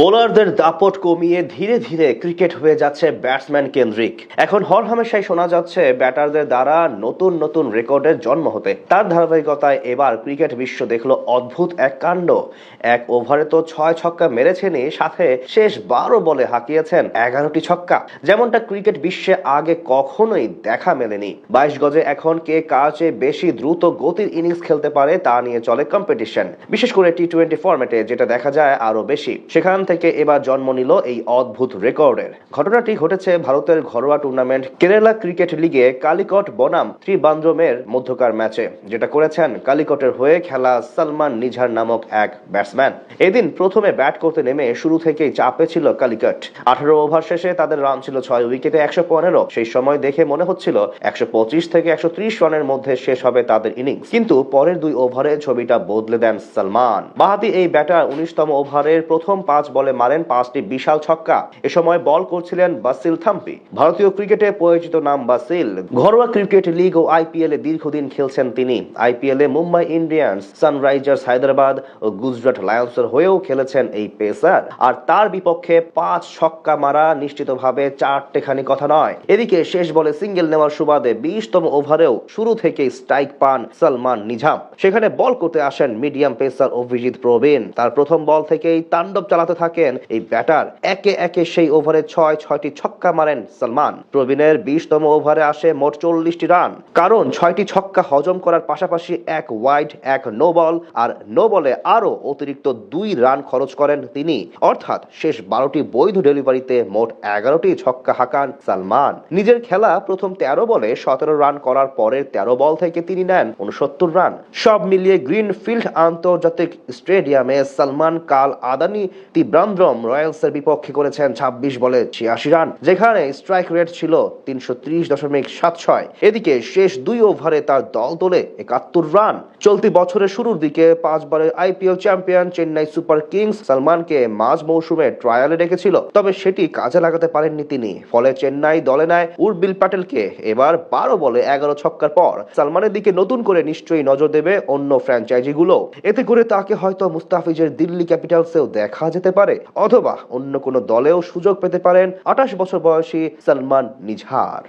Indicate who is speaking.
Speaker 1: বোলারদের দাপট কমিয়ে ধীরে ধীরে ক্রিকেট হয়ে যাচ্ছে ব্যাটসম্যান কেন্দ্রিক। এখন হর হামেশাই শোনা যাচ্ছে, ব্যাটারদের দ্বারা নতুন নতুন রেকর্ডের জন্ম হতে। তার ধারাবাহিকতায় এবার ক্রিকেট বিশ্ব দেখল অদ্ভুত এক কাণ্ড। এক ওভারে তো ছয় ছক্কা মেরেছেনই, সাথে শেষ বারো বলে হাঁকিয়েছেন এগারোটি ছক্কা। যেমনটা ক্রিকেট বিশ্বে আগে কখনোই দেখা মেলেনি। বাইশ গজে এখন কে কার চেয়ে বেশি দ্রুত গতির ইনিংস খেলতে পারে তা নিয়ে চলে কম্পিটিশন। বিশেষ করে টি টোয়েন্টি ফরম্যাটে যেটা দেখা যায় আরও বেশি। সেখান থেকে এবার জন্ম নিল এই অদ্ভুত রেকর্ডের। ঘটনাটি ঘটেছে ভারতের ঘরোয়া টুর্নামেন্ট কেরালা ক্রিকেট লিগে কালিকট বনাম ত্রিবান্দ্রমের মধ্যকার ম্যাচে, যেটা করেছেন কালিকটের হয়ে খেলা সালমান নিঝার নামক এক ব্যাটসম্যান। এদিন প্রথমে ব্যাট করতে নেমে শুরু থেকেই চাপে ছিল কালিকট। আঠারো ওভার শেষে তাদের রান ছিল ছয় উইকেটে একশো পনেরো। সেই সময় দেখে মনে হচ্ছিল একশো পঁচিশ থেকে একশো ত্রিশ রানের মধ্যে শেষ হবে তাদের ইনিংস। কিন্তু পরের দুই ওভারে ছবিটা বদলে দেন সালমান। বাহাতি এই ব্যাটার উনিশতম ওভারের প্রথম পাঁচ বলে মারেন পাঁচটি বিশাল ছক্কা। এ সময় বল করছিলেন বাসিল থাম্পি। ভারতীয় ক্রিকেটে পরিচিত নাম বাসিল। ঘরোয়া ক্রিকেট লিগ ও আইপিএল এ দীর্ঘদিন খেলছেন তিনি। আইপিএল এ মুম্বাই ইন্ডিয়ান্স, সানরাইজার্স হায়দ্রাবাদ ও গুজরাট লায়ন্সের হয়েও খেলেছেন এই পেসার। আর তার বিপক্ষে পাঁচ ছক্কা মারা নিশ্চিতভাবে চারটেখানি কথা নয়। এদিকে শেষ বলে সিঙ্গেল নেওয়ার সুবাদে বিশতম ওভারেও শুরু থেকেই স্ট্রাইক পান সালমান নিঝাম সেখানে বল করতে আসেন মিডিয়াম পেসার অভিজিৎ প্রবীণ। তার প্রথম বল থেকেই তাণ্ডব চালাতে থাকেন। এই ব্যাটার একে একে সেই ওভারে ছয়, ছয়টি ছক্কা মারেন সালমান। প্রবীণের বিশতম ওভারে আসে মোট চল্লিশটি রান। কারণ ছয়টি ছক্কা হজম করার পাশাপাশি এক ওয়াইড, এক নো বল আর নো বলে আরও অতিরিক্ত দুই রান খরচ করেন তিনি। অর্থাৎ শেষ বারোটি বৈধ ডেলিভারিতে মোট এগারোটি ছক্কা হাঁকান সালমান। নিজের খেলা প্রথম তেরো বলে সতেরো রান করার পরের তেরো বল থেকে তিনি নেন উনসত্তর রান। সব মিলিয়ে গ্রিনফিল্ড আন্তর্জাতিক স্টেডিয়ামে সালমান, কাল আদানি তিব্রান্দ্রম রয়্যালসের বিপক্ষে করেছেন ছাব্বিশ বলে ছিয়াশি রান, যেখানে স্ট্রাইক রেট ছিল তিনশো ত্রিশ দশমিক সাত ছয়। এদিকে শেষ দুই ওভারে তার দল তোলে একাত্তর রান। চলতি বছরের শুরুর দিকে পাঁচবারের IPL champion Chennai Super Kings সালমানকে মাঝ মৌসুমে ট্রায়ালে ডেকেছিল তবে সেটি কাজে লাগাতে পারেননি তিনি। ফলে চেন্নাই দলে নেয় উর্বিল প্যাটেলকে। এবার বারো বলে এগারো ছক্কার পর সালমানের দিকে নতুন করে নিশ্চয়ই নজর দেবে অন্য ফ্র্যাঞ্চাইজিগুলো এতে করে তাকে হয়তো মুস্তাফিজের দিল্লি ক্যাপিটালসেও দেখা যেতে পারে অথবা অন্য কোনো দলেও সুযোগ পেতে পারেন আঠাশ বছর বয়সী সালমান নিঝার।